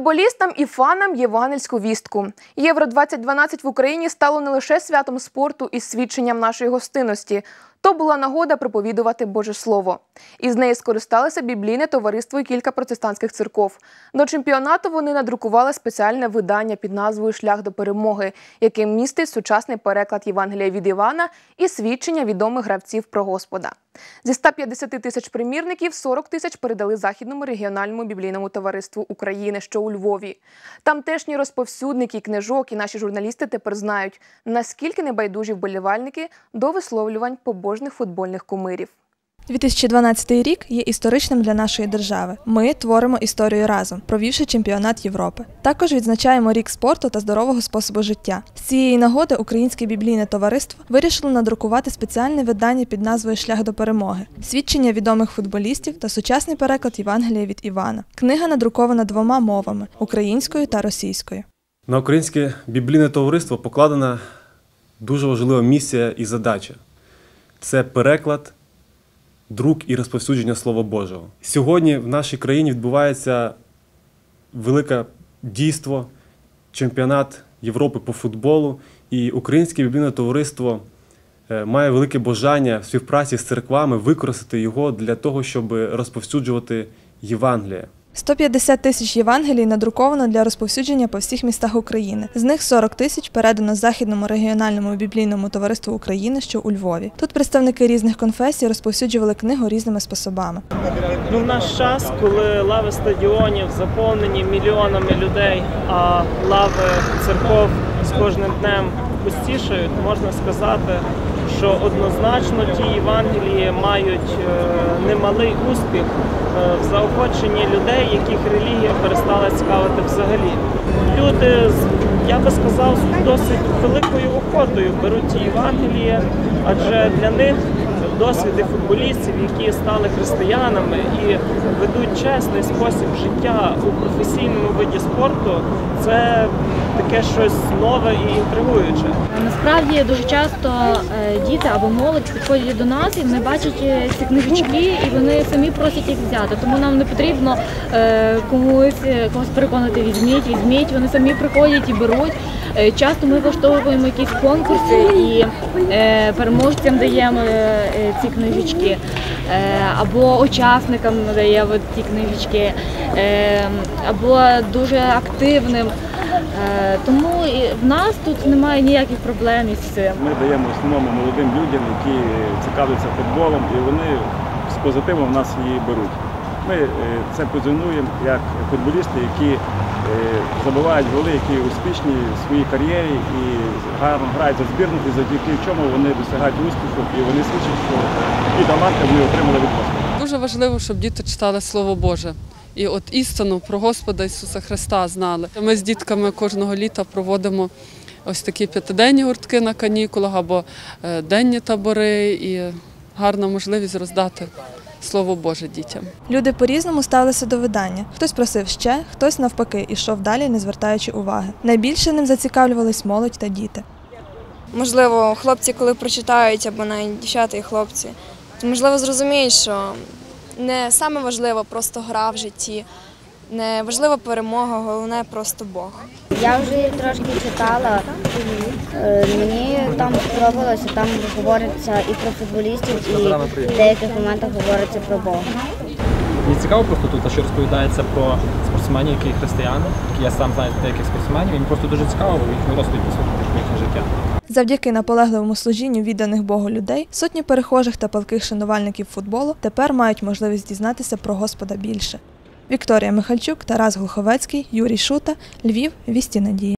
Футболістам і фанам євангельську вістку. Євро 2012 в Україні стало не лише святом спорту і свідченням нашої гостинності. То була нагода проповідувати Боже Слово. Із неї скористалися біблійне товариство і кілька протестантських церков. До чемпіонату вони надрукували спеціальне видання під назвою Шлях до перемоги, яке містить сучасний переклад Євангелія від Івана і свідчення відомих гравців про Господа. Зі 150 тисяч примірників 40 тисяч передали Західному регіональному біблійному товариству України, що у Львові. Тамтешні розповсюдники книжок і наші журналісти тепер знають, наскільки небайдужі вболівальники до висловлювань побожних футбольних кумирів. 2012 рік є історичним для нашої держави. Ми творимо історію разом, провівши чемпіонат Європи. Також відзначаємо рік спорту та здорового способу життя. З цієї нагоди Українське біблійне товариство вирішило надрукувати спеціальне видання під назвою Шлях до перемоги, свідчення відомих футболістів та сучасний переклад Євангелія від Івана. Книга надрукована двома мовами українською та російською. На українське біблійне товариство покладена дуже важлива місія і задача це переклад, друк і розповсюдження Слова Божого. Сьогодні в нашій країні відбувається велике дійство, чемпіонат Європи по футболу, і Українське біблійне товариство е, має велике бажання в співпраці з церквами використати його для того, щоб розповсюджувати Євангеліє. 150 тисяч Євангелій надруковано для розповсюдження по всіх містах України. З них 40 тисяч передано Західному регіональному біблійному товариству України, що у Львові. Тут представники різних конфесій розповсюджували книгу різними способами. Ну, в наш час, коли лави стадіонів заповнені мільйонами людей, а лави церков з кожним днем пустішають, можна сказати, що однозначно ті Євангелії мають е, немалий успіх е, в заохоченні людей, яких релігія перестала цікавити взагалі. Люди, я би сказав, з досить великою охотою беруть ті Євангелії, адже для них досвіди футболістів, які стали християнами і ведуть чесний спосіб життя у професійному виді спорту, це таке щось нове і інтригуюче. Насправді дуже часто е, діти або молодь підходять до нас і вони бачать е, ці книжечки, і вони самі просять їх взяти. Тому нам не потрібно е, комусь когось переконати візьміть, візьміть. Вони самі приходять і беруть. Часто ми влаштовуємо якісь конкурси і переможцям даємо ці книжечки, або учасникам надаємо ці книжечки, або дуже активним. Е, Тому і в нас тут немає ніяких проблем із цим. Ми даємо в основному молодим людям, які цікавляться футболом, і вони з позитивом в нас її беруть. Ми е, це позиціонуємо як футболісти, які е, забивають голи, які успішні в своїй кар'єрі і гарно грають за збірну, і завдяки чому вони досягають успіху, і вони свідчать, що такі таланти вони отримали від Господа. Дуже важливо, щоб діти читали Слово Боже. І от істину про Господа Ісуса Христа знали. Ми з дітками кожного літа проводимо ось такі п'ятиденні гуртки на канікулах або е, денні табори і гарна можливість роздати Слово Боже дітям. Люди по-різному ставилися до видання. Хтось просив ще, хтось навпаки ішов далі, не звертаючи уваги. Найбільше ним зацікавлювались молодь та діти. можливо, хлопці, коли прочитають, або навіть дівчата і хлопці, то можливо зрозуміють, що не саме важливо просто гра в житті, не важлива перемога, головне просто Бог. Я вже трошки читала. Е, Мені там сподобалося, там говориться і про футболістів, і в деяких моментах говориться про Бога. Мені цікаво просто тут, що розповідається про спортсменів, які християни, які я сам знаю деяких спортсменів. І мені просто дуже цікаво їхню розповідь послухати життя. Завдяки наполегливому служінню відданих Богу людей, сотні перехожих та палких шанувальників футболу тепер мають можливість дізнатися про Господа більше. Вікторія Михальчук, Тарас Глуховецький, Юрій Шута, Львів, Вісті Надії.